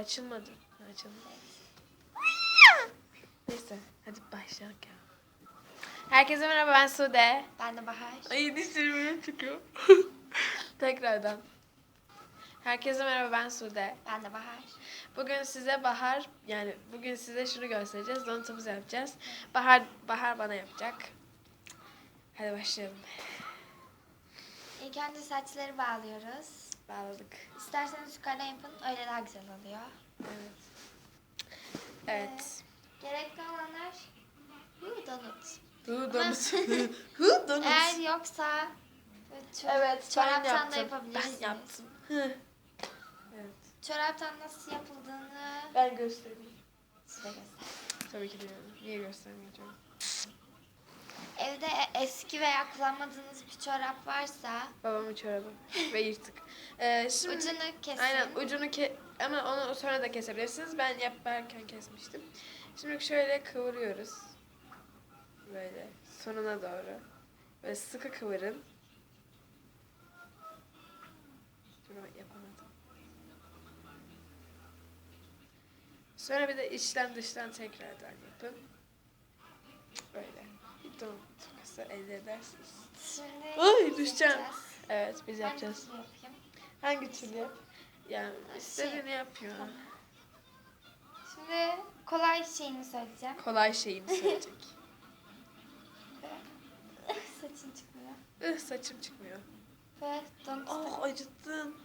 Açılmadı. Ha, Açıldı. Neyse hadi başlayalım ya. Herkese merhaba ben Sude. Ben de Bahar. Ay dişlerim çıkıyor. Tekrardan. Herkese merhaba ben Sude. Ben de Bahar. Bugün size Bahar yani bugün size şunu göstereceğiz. Donatımızı yapacağız. Bahar Bahar bana yapacak. Hadi başlayalım. İlk önce saçları bağlıyoruz. Bağladık. İsterseniz yukarıdan yapın. Öyle daha güzel oluyor. Evet. Evet. Gerekli olanlar Hı, donut. Hı donut. Hı donut. Eğer yoksa ço- Evet ben çoraptan da yaptım. yapabilirsiniz. Ben yaptım. Hı. Evet. Çoraptan nasıl yapıldığını Ben göstereyim. size göster. Tabii ki de. Niye göstermeyeceğim? Evde e- eski veya kullanmadığınız bir çorap varsa Babamın çorabı ve yırtık. Ee, şimdi ucunu kesin. aynen ucunu ke ama onu sonra da kesebilirsiniz. Ben yaparken kesmiştim. Şimdi şöyle kıvırıyoruz. Böyle sonuna doğru. Böyle sıkı kıvırın. Dur yapamadım. Sonra bir de içten dıştan tekrardan yapın. Böyle. Bir don tokası elde edersiniz. Şimdi Ay, düşeceğim. Evet biz Ben yapacağız. nasıl yapayım? Hangi türlü yap? Yani Şey, istediğini yapıyor. Şimdi kolay şeyini söyleyeceğim. Kolay şeyimi söyleyecek. Saçın çıkmıyor. Ih saçım çıkmıyor. Ve donut Oh acıttın.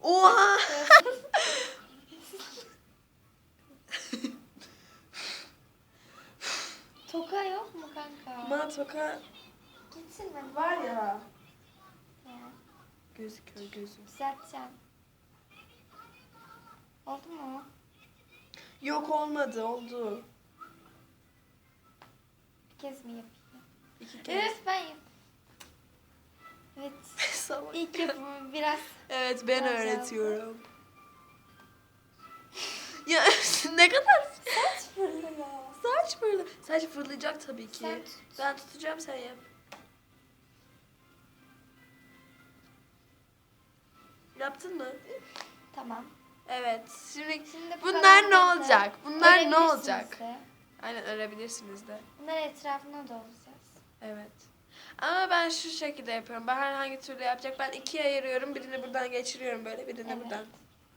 Oha! Toka yok mu kanka? Bana toka Gitsin ben. var ya. Ya, Gözüküyor gözüm. Düzelteceğim. Oldu mu? Yok olmadı oldu. Bir kez mi yapayım? İki kez. Evet ben yap. Evet. Salak. İlk yapımı biraz Evet ben Güzel. öğretiyorum. ya ne kadar saç fırlıyor. saç fırla. Saç fırlayacak tabii ki. Sen tut. Ben tutacağım sen yap. Yaptın mı? Tamam. Evet. Şimdi Şimdi bu bunlar ne olacak? Bunlar ne olacak? de. Aynen örebilirsiniz de. Bunları etrafına dolduracağız. Evet. Ama ben şu şekilde yapıyorum. Bahar hangi türlü yapacak? Ben ikiye ayırıyorum. Birini buradan geçiriyorum böyle. Birini Evet. buradan.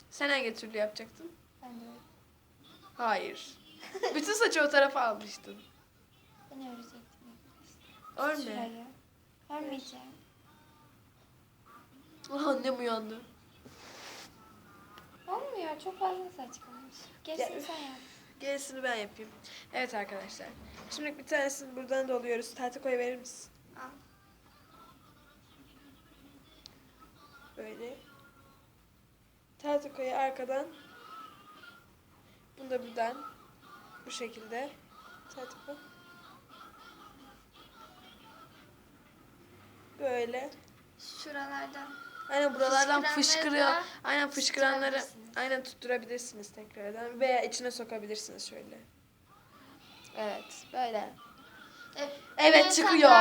Sen hangi türlü yapacaktın? Ben de. Hayır. Bütün saçı o tarafa almıştın. Ben örecektim. Örme. Örmeyeceğim. Ah annem uyandı. Çok fazla saç kalmış. Gerisini sen yap. Gerisini ben yapayım. Evet arkadaşlar. Şimdi bir tanesini buradan doluyoruz. Tahta koy verir misin? Al. Böyle. Tahta koyu arkadan. Bunu da buradan. Bu şekilde. Tahta koy. Böyle. Şuralardan. Aynen buralardan fışkırıyor. Aynen fışkıranları. Aynen tutturabilirsiniz tekrardan veya içine sokabilirsiniz şöyle. Evet, böyle. Evet, Evet, çıkıyor.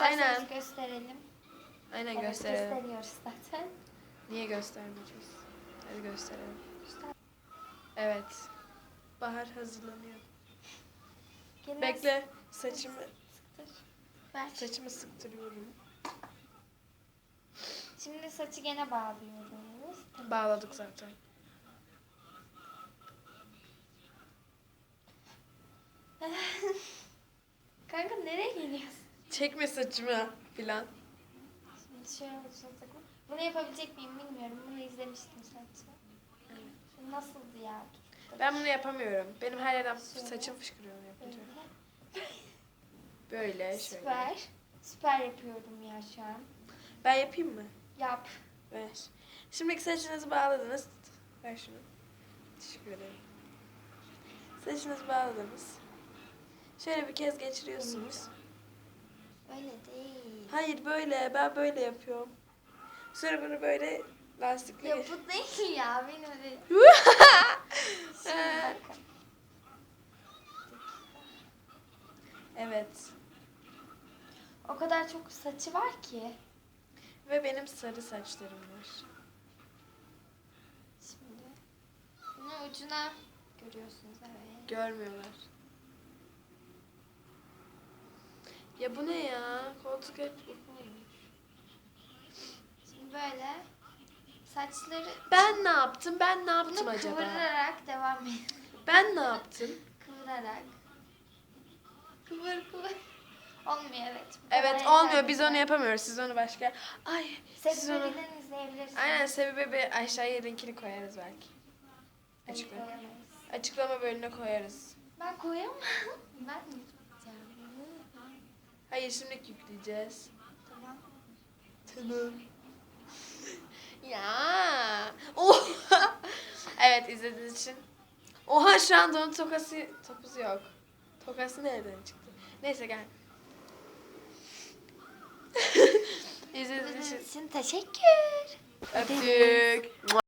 Aynen. gösterelim. Aynen Evet, gösterelim. gösteriyoruz zaten. Niye göstermeyeceğiz? Hadi gösterelim. Evet. Bahar hazırlanıyor. gene Bekle. Saçımı sıktır. Ver. saçımı sıktırıyorum. Şimdi saçı gene bağlıyoruz. Bağladık zaten. Kanka nereye geliyorsun? Çekme saçımı filan. Şimdi şöyle. Bunu yapabilecek miyim bilmiyorum. Bunu izlemiştim sadece. Şu nasıldı ya? Ben bunu yapamıyorum. Benim her yerden Şöyle. saçım fışkırıyor onu yapınca. Böyle. Böyle şöyle. Süper. Süper yapıyorum ya şu an. Ben yapayım mı? Yap. Ver. Şimdiki saçınızı bağladınız. Ver şunu. Teşekkür ederim. Saçınızı bağladınız. Şöyle bir kez geçiriyorsunuz. Öyle değil. Hayır böyle. Ben böyle yapıyorum. Sonra bunu böyle lastikle Ya geç- bu değil ya. Benim öyle. Şimdi bakın. evet. O kadar çok saçı var ki. Ve benim sarı saçlarım var. Şimdi. Bunu ucuna görüyorsunuz evet. Görmüyorlar. Ya bu ne ya? Koltuk hep olmuş. Şimdi böyle saçları Ben ne yaptım? Ben ne yaptım bunu acaba? kıvırarak devam edin. Ben ne yaptım? Kıvırarak. Kıvır kıvır. Olmuyor evet. Bu Evet kadar olmuyor. yeterli. Biz onu yapamıyoruz. Siz onu başka. Ay. Siz onu. İzleyebilirsiniz. Aynen sebebi bir aşağıya linkini koyarız belki. Hayır, Açıkla. koyamayız. Açıklama bölümüne koyarız. Ben koyamam. ben mi? Hayır şimdilik yükleyeceğiz. Tamam. Tamam. ya. Oh. evet izlediğiniz için. Oha şu anda onun tokası topuzu yok. Tokası nereden çıktı? Neyse gel. izlediğiniz için İzlediğiniz için teşekkür. öptük.